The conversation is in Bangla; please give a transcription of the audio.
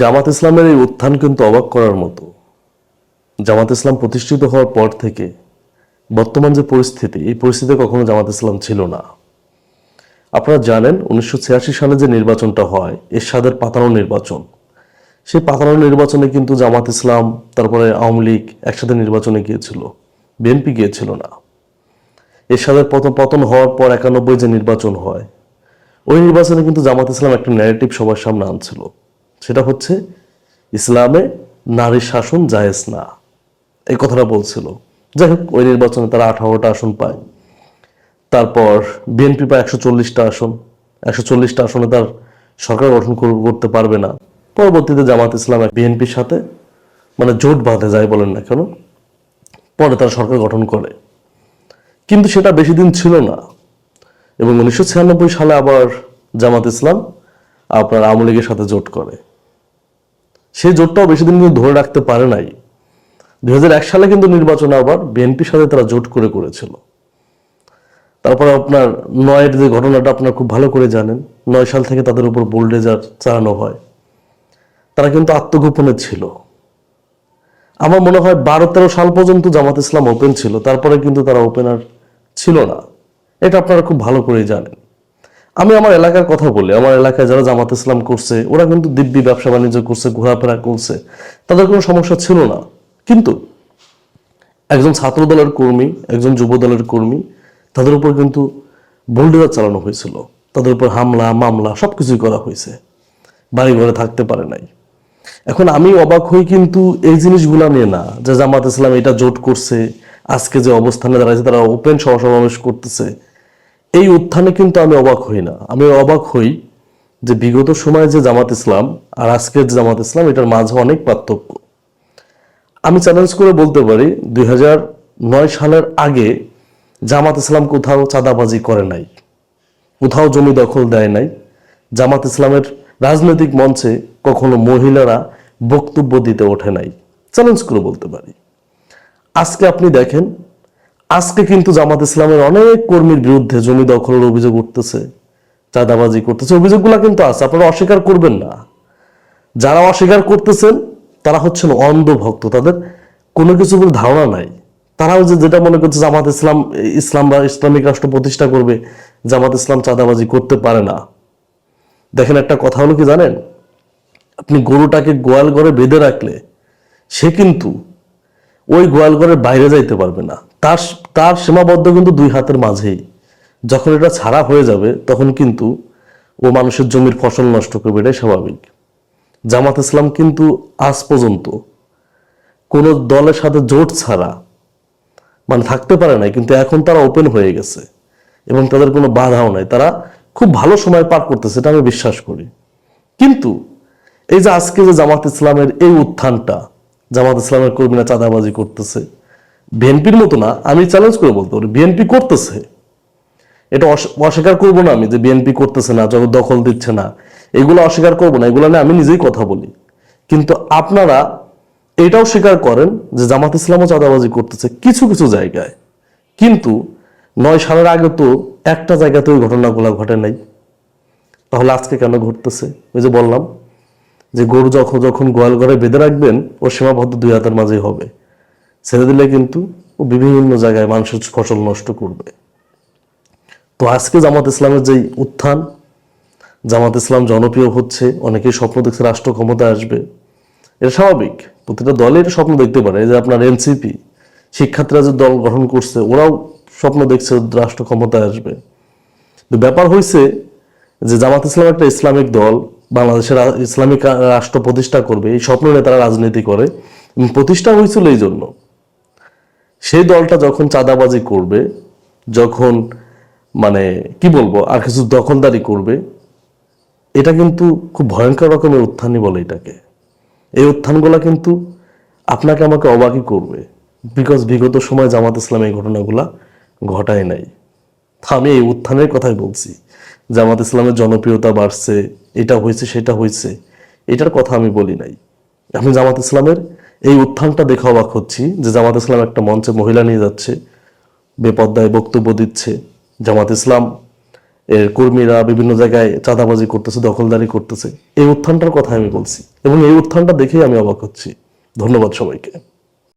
জামাত ইসলামের এই উত্থান কিন্তু অবাক করার মতো। জামাত ইসলাম প্রতিষ্ঠিত হওয়ার পর থেকে বর্তমান যে পরিস্থিতি, এই পরিস্থিতিতে কখনো জামাত ইসলাম ছিল না। আপনারা জানেন, উনিশশো ছিয়াশি সালে যে নির্বাচনটা হয়, এরশাদের পাতানো নির্বাচন। সেই পাতানো নির্বাচনে কিন্তু জামাত ইসলাম, তারপরে আওয়ামী লীগ একসাথে নির্বাচনে গিয়েছিল। বিএনপি গিয়েছিল না। এরশাদের পতন পতন হওয়ার পর একানব্বই যে নির্বাচন হয়, ওই নির্বাচনে কিন্তু জামাত ইসলাম একটা ন্যারেটিভ সবার সামনে আনছিল। সেটা হচ্ছে ইসলামে নারী শাসন জায়েজ না। এই কথাটা বলছিল। যাই হোক, ওই নির্বাচনে তারা আঠারোটা আসন পায়। তারপর বিএনপি পায় একশো চল্লিশটা আসন। একশো চল্লিশটা আসনে তার সরকার গঠন করতে পারবে না। পরবর্তীতে জামাত ইসলাম বিএনপির সাথে মানে জোট বাঁধে যায় বলেন না কেন, পরে তারা সরকার গঠন করে। কিন্তু সেটা বেশি দিন ছিল না। এবং উনিশশো ছিয়ানব্বই সালে আবার জামাত ইসলাম আপনার আওয়ামী লীগের সাথে জোট করে। সেই জোটটাও বেশি দিন কিন্তু ধরে রাখতে পারে নাই। দুই হাজার এক সালে কিন্তু নির্বাচনে আবার বিএনপির সাথে তারা জোট করে করেছিল। তারপরে আপনার নয়ের যে ঘটনাটা আপনার খুব ভালো করে জানেন, নয় সাল থেকে তাদের উপর বোল্ডেজার চালানো হয়। তারা কিন্তু আত্মগোপনে ছিল। আমার মনে হয় বারো তেরো সাল পর্যন্ত জামাত ইসলাম ওপেন ছিল, তারপরে কিন্তু তারা ওপেনার ছিল না। এটা আপনারা খুব ভালো করেই জানেন। আমি আমার এলাকার কথা বলি, আমার এলাকায় যারা জামাত ইসলাম করছে, ওরা কিন্তু দিব্যি ব্যবসা বাণিজ্য করছে, ঘোরাফেরা করছে, তাদের কোনো সমস্যা ছিল না। কিন্তু একজন ছাত্র দলের কর্মী, একজন যুব দলের কর্মী, তাদের উপর কিন্তু বোল্ডেজার চালানো হয়েছিল। তাদের উপর হামলা, মামলা সব কিছুই করা হয়েছে। বাড়ি ঘরে থাকতে পারে নাই। এখন আমি অবাক হই কিন্তু এই জিনিসগুলা নিয়ে না, যে জামাত ইসলাম এটা জোট করছে, আজকে যে অবস্থানে দাঁড়াইছে, তারা ওপেন সমাবেশ করতেছে এই উত্থানে কিন্তু আমি অবাক হই না। আমি অবাক হই যে বিগত সময়ে যে জামাত ইসলাম আর আজকের যে জামাত ইসলাম, এটার মাঝে অনেক পার্থক্য। আমি চ্যালেঞ্জ করে বলতে পারি, দুই সালের আগে জামাত ইসলাম কোথাও চাঁদাবাজি করে নাই, কোথাও জমি দখল দেয় নাই। জামাত ইসলামের রাজনৈতিক মঞ্চে কখনো মহিলারা বক্তব্য দিতে ওঠে নাই। চ্যালেঞ্জ করে বলতে পারি। আজকে আপনি দেখেন আজকে কিন্তু জামাত ইসলামের অনেক কর্মীর বিরুদ্ধে জমি দখলের অভিযোগ উঠতেছে, চাঁদাবাজি করতেছে। অভিযোগগুলো কিন্তু আছে, আপনারা অস্বীকার করবেন না। যারা অস্বীকার করতেছেন, তারা হচ্ছেন অন্ধ ভক্ত তাদের কোনো কিছু ধারণা নাই। তারাও যে যেটা মনে করছে, জামাত ইসলাম ইসলাম বা ইসলামিক রাষ্ট্র প্রতিষ্ঠা করবে, জামাত ইসলাম চাঁদাবাজি করতে পারে না। দেখেন একটা কথা হলো কি জানেন? আপনি গরুটাকে গোয়াল ঘরে বেঁধে রাখলে সে কিন্তু ওই গোয়াল ঘরের বাইরে যাইতে পারবে না। তার তার সীমাবদ্ধ কিন্তু দুই হাতের মাঝেই। যখন এটা ছাড়া হয়ে যাবে, তখন কিন্তু ও মানুষের জমির ফসল নষ্ট করবে, এটাই স্বাভাবিক। জামাত ইসলাম কিন্তু আজ পর্যন্ত কোনো দলের সাথে জোট ছাড়া মানে থাকতে পারে নাই, কিন্তু এখন তারা ওপেন হয়ে গেছে এবং তাদের কোনো বাধাও নাই। তারা খুব ভালো সময় পার করতেছে, এটা আমি বিশ্বাস করি। কিন্তু এই যে আজকে যে জামাত ইসলামের এই উত্থানটা, জামাত ইসলামের কর্মীরা চাঁদাবাজি করতেছে বিএনপির মতো না, আমি চ্যালেঞ্জ করে বলতে পারি বিএনপি করতেছে। এটা অস্বীকার করব না আমি যে বিএনপি করতেছে না যখন দখল দিচ্ছে না, এগুলো অস্বীকার করব না, এগুলো নিয়ে আমি নিজেই কথা বলি। কিন্তু আপনারা এটাও স্বীকার করেন যে জামাত ইসলামও চাঁদাবাজি করতেছে কিছু কিছু জায়গায়। কিন্তু নয় সালের আগে তো একটা জায়গাতে ওই ঘটনাগুলো ঘটে নাই। তাহলে আজকে কেন ঘটতেছে? ওই যে বললাম যে গরু যখন যখন গোয়াল ঘরে বেঁধে রাখবেন, ও সীমাবদ্ধ দুই হাতের মাঝেই হবে। ছেড়ে দিলে কিন্তু ও বিভিন্ন জায়গায় মানুষের ফসল নষ্ট করবে। তো আজকে জামাত ইসলামের যেই উত্থান, জামাত ইসলাম জনপ্রিয় হচ্ছে, অনেকেই স্বপ্ন দেখছে রাষ্ট্র ক্ষমতায় আসবে। এটা স্বাভাবিক, প্রতিটা দলে এটা স্বপ্ন দেখতে পারে। যে আপনার এনসিপি, শিক্ষার্থীরা যে দল গঠন করছে, ওরাও স্বপ্ন দেখছে রাষ্ট্র ক্ষমতায় আসবে। তো ব্যাপার হয়েছে যে জামাত ইসলাম একটা ইসলামিক দল, বাংলাদেশের ইসলামিক রাষ্ট্র প্রতিষ্ঠা করবে, এই স্বপ্ন নিয়ে তারা রাজনীতি করে। প্রতিষ্ঠা হয়েছিল এই জন্য। সেই দলটা যখন চাঁদাবাজি করবে, যখন মানে কি বলব, আর কিছু দখলদারি করবে, এটা কিন্তু খুব ভয়ঙ্কর রকমের উত্থানই বলে এটাকে। এই উত্থানগুলা কিন্তু আপনাকে আমাকে অবাকই করবে বিকজ বিগত সময় জামাত ইসলাম এই ঘটনাগুলা ঘটায় নাই। আমি এই উত্থানের কথাই বলছি, জামাত ইসলামের জনপ্রিয়তা বাড়ছে, এটা হয়েছে, সেটা হয়েছে, এটার কথা আমি বলি নাই। আমি জামাত ইসলামের এই উত্থানটা দেখে অবাক হচ্ছি যে জামাত ইসলাম একটা মঞ্চে মহিলা নিয়ে যাচ্ছে, বেপদ্দায় বক্তব্য দিচ্ছে। জামাত ইসলাম এর কর্মীরা বিভিন্ন জায়গায় চাঁদাবাজি করতেছে, দখলদারি করতেছে। এই উত্থানটার কথা আমি বলছি এবং এই উত্থানটা দেখেই আমি অবাক হচ্ছি। ধন্যবাদ সবাইকে।